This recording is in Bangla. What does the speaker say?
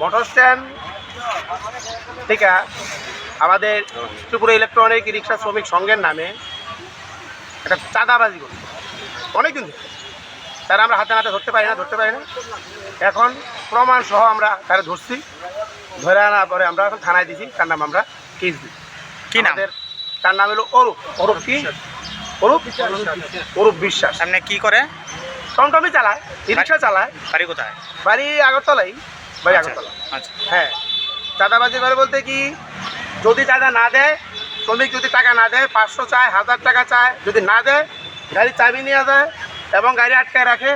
মোটর স্ট্যান্ড থেকে আমাদের ত্রিপুরা ইলেকট্রনিক রিক্সা শ্রমিক সংঘের নামে একটা চাঁদাবাজি করছে অনেকদিন ধরে। তারা আমরা হাতে হাতে ধরতে পারি না ধরতে পারি না। এখন প্রমাণ সহ আমরা তারা ধরছি। ধরে আনার পরে আমরা এখন থানায় দিছি তার নাম আমরা কেস দিই। কি নাম? তার নাম হলো অরূপ। অরূপ কি? অরূপ অরূপ বিশ্বাস। আপনি কি করে? টমটমি চালায় রিক্সা চালায়। বাড়ি কোথায়? বাড়ি আগরতলাই বাড়ি আচ্ছা, আগরতলা। আচ্ছা। হ্যাঁ। চাঁদাবাজি করে বলতে কি যদি চাঁদা না দেয় শ্রমিক যদি টাকা না দেয় পাঁচশো চায় হাজার টাকা চায় যদি না দেয় গাড়ি চাবি নিয়ে যায় এবং গাড়ি আটকায় রাখে।